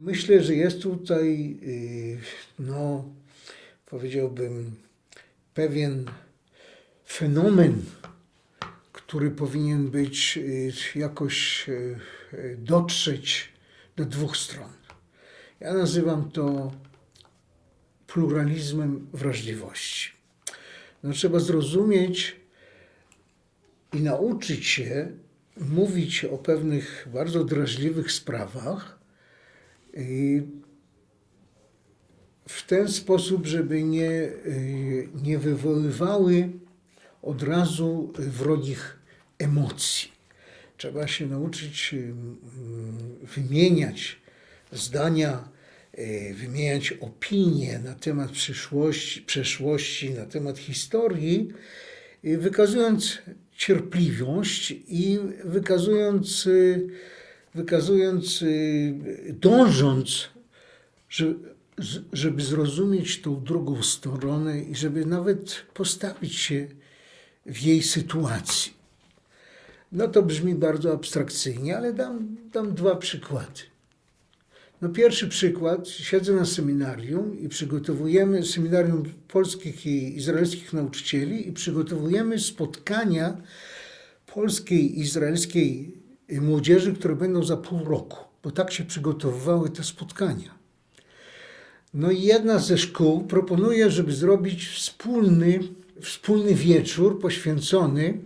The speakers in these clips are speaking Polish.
Myślę, że jest tutaj, y, no, powiedziałbym, pewien fenomen, który powinien być y, jakoś y, dotrzeć do dwóch stron. Ja nazywam to pluralizmem wrażliwości. No, trzeba zrozumieć i nauczyć się mówić o pewnych bardzo drażliwych sprawach w ten sposób, żeby nie, y, nie wywoływały od razu wrogich emocji. Trzeba się nauczyć y, mm, wymieniać zdania, y, wymieniać opinie na temat przyszłości, przeszłości, na temat historii, wykazując cierpliwość i wykazując, wykazując y, dążąc, żeby zrozumieć tą drugą stronę i żeby nawet postawić się w jej sytuacji. No to brzmi bardzo abstrakcyjnie, ale dam, dam dwa przykłady. No pierwszy przykład, siedzę na seminarium i przygotowujemy, seminarium polskich i izraelskich nauczycieli i przygotowujemy spotkania polskiej i izraelskiej młodzieży, które będą za pół roku, bo tak się przygotowywały te spotkania. No i jedna ze szkół proponuje, żeby zrobić wspólny, wspólny wieczór poświęcony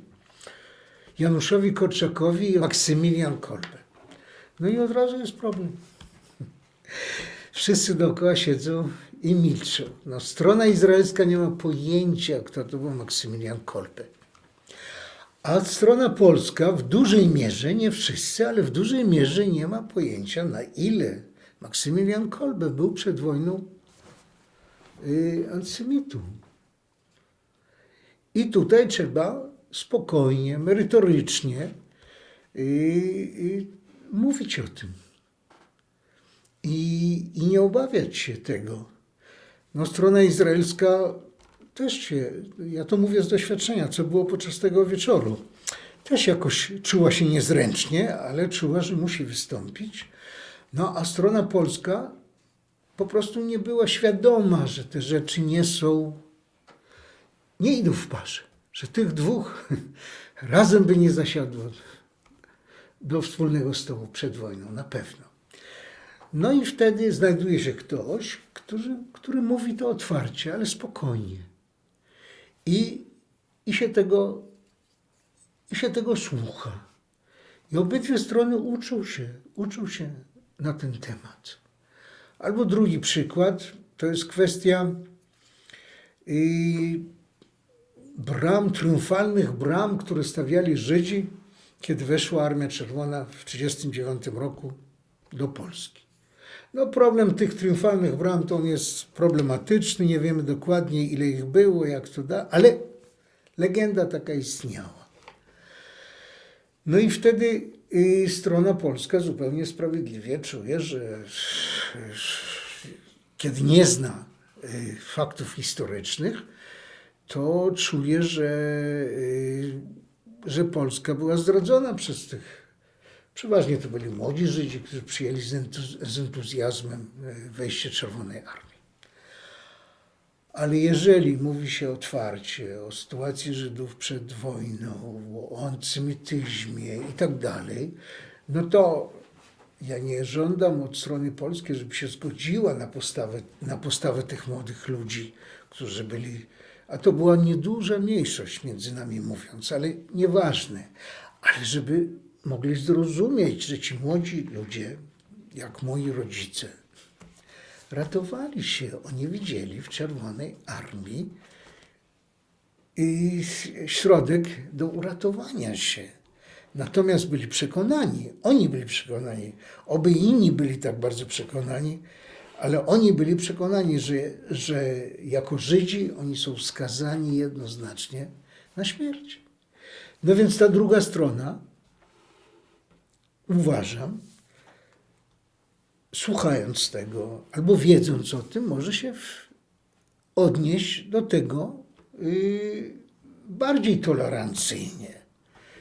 Januszowi Korczakowi i Maksymilian Kolbe. No i od razu jest problem. Wszyscy dookoła siedzą i milczą. No, strona izraelska nie ma pojęcia, kto to był Maksymilian Kolbe. A strona polska w dużej mierze, nie wszyscy, ale w dużej mierze nie ma pojęcia, na ile Maksymilian Kolbe był przed wojną y, antysemitą. I tutaj trzeba spokojnie, merytorycznie y, y, mówić o tym. I, I nie obawiać się tego. No, strona izraelska też się, ja to mówię z doświadczenia, co było podczas tego wieczoru, też jakoś czuła się niezręcznie, ale czuła, że musi wystąpić. No a strona polska po prostu nie była świadoma, że te rzeczy nie są, nie idą w parze, że tych dwóch razem by nie zasiadło do wspólnego stołu przed wojną, na pewno. No i wtedy znajduje się ktoś, który, który mówi to otwarcie, ale spokojnie. I, i, się tego, I się tego słucha. I obydwie strony uczą się, uczą się na ten temat. Albo drugi przykład, to jest kwestia y, bram, triumfalnych bram, które stawiali Żydzi, kiedy weszła Armia Czerwona w 1939 roku do Polski. No problem tych triumfalnych bram to on jest problematyczny, nie wiemy dokładnie ile ich było, jak to da, ale legenda taka istniała. No i wtedy y, strona polska zupełnie sprawiedliwie czuje, że, kiedy nie zna y, faktów historycznych, to czuje, że, y, że Polska była zdradzona przez tych Przeważnie to byli młodzi Żydzi, którzy przyjęli z, entuz- z entuzjazmem e, wejście Czerwonej Armii. Ale jeżeli mówi się otwarcie o sytuacji Żydów przed wojną, o antysemityzmie i tak dalej, no to ja nie żądam od strony polskiej, żeby się zgodziła na postawę, na postawę tych młodych ludzi, którzy byli, a to była nieduża mniejszość między nami mówiąc, ale nieważne, ale żeby mogli zrozumieć, że ci młodzi ludzie, jak moi rodzice, ratowali się. Oni widzieli w Czerwonej Armii środek do uratowania się. Natomiast byli przekonani, oni byli przekonani, oby inni byli tak bardzo przekonani, ale oni byli przekonani, że, że jako Żydzi oni są skazani jednoznacznie na śmierć. No więc ta druga strona, uważam, słuchając tego albo wiedząc o tym, może się odnieść do tego yy, bardziej tolerancyjnie.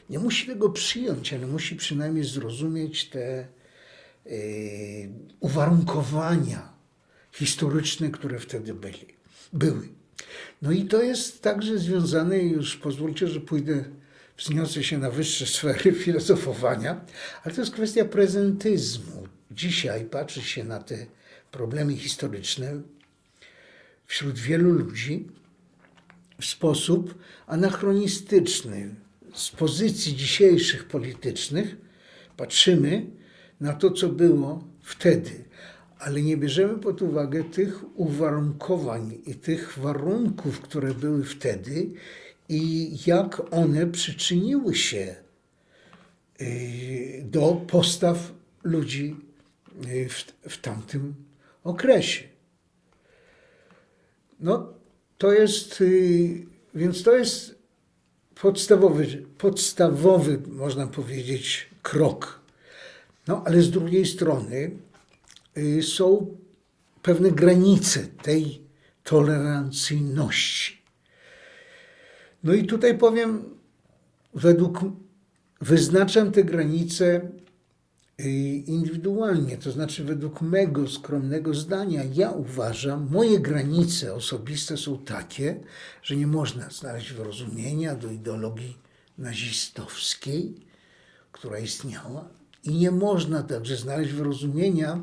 Nie musi tego przyjąć, ale musi przynajmniej zrozumieć te, y, uwarunkowania historyczne, które wtedy byli, były. No i to jest także związane, już pozwólcie, że pójdę, wzniosę się na wyższe sfery filozofowania, ale to jest kwestia prezentyzmu. Dzisiaj patrzy się na te problemy historyczne wśród wielu ludzi w sposób anachronistyczny. Z pozycji dzisiejszych politycznych patrzymy na to, co było wtedy, ale nie bierzemy pod uwagę tych uwarunkowań i tych warunków, które były wtedy i jak one przyczyniły się y, do postaw ludzi y, w, w tamtym okresie. No, to jest, y, więc to jest podstawowy, podstawowy, można powiedzieć, krok. No, ale z drugiej strony są pewne granice tej tolerancyjności. No i tutaj powiem, według, wyznaczam te granice y, indywidualnie, to znaczy według mego skromnego zdania, ja uważam, moje granice osobiste są takie, że nie można znaleźć wyrozumienia do ideologii nazistowskiej, która istniała, i nie można także znaleźć wyrozumienia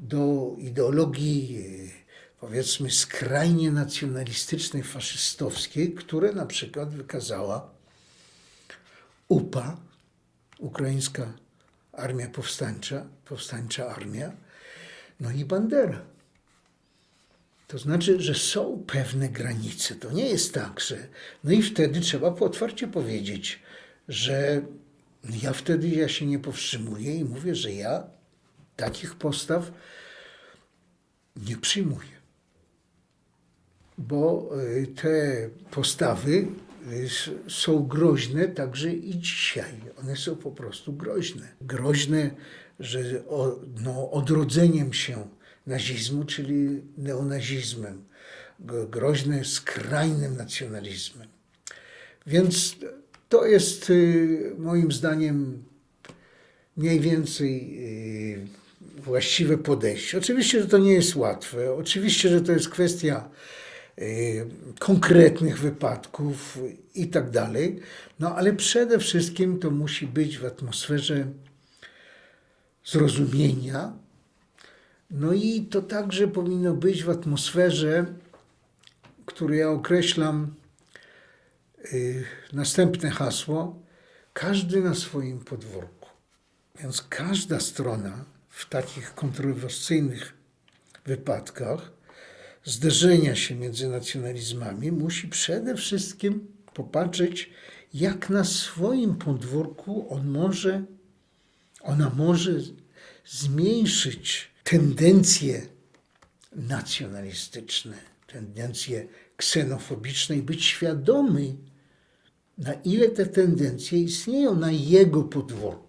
do ideologii, y, powiedzmy, skrajnie nacjonalistycznej, faszystowskiej, które na przykład wykazała UPA, Ukraińska Armia Powstańcza, Powstańcza Armia, no i Bandera. To znaczy, że są pewne granice. To nie jest tak, że. No i wtedy trzeba otwarcie powiedzieć, że ja wtedy ja się nie powstrzymuję i mówię, że ja takich postaw nie przyjmuję. Bo y, te postawy s- są groźne także i dzisiaj. One są po prostu groźne. Groźne, że o, no, odrodzeniem się nazizmu, czyli neonazizmem. Groźne skrajnym nacjonalizmem. Więc to jest y, moim zdaniem mniej więcej właściwe podejście. Oczywiście, że to nie jest łatwe. Oczywiście, że to jest kwestia konkretnych wypadków i tak dalej. No ale przede wszystkim to musi być w atmosferze zrozumienia. No i to także powinno być w atmosferze, którą ja określam y, następne hasło: każdy na swoim podwórku. Więc każda strona w takich kontrowersyjnych wypadkach zderzenia się między nacjonalizmami musi przede wszystkim popatrzeć, jak na swoim podwórku on może, ona może zmniejszyć tendencje nacjonalistyczne, tendencje ksenofobiczne i być świadomy, na ile te tendencje istnieją na jego podwórku.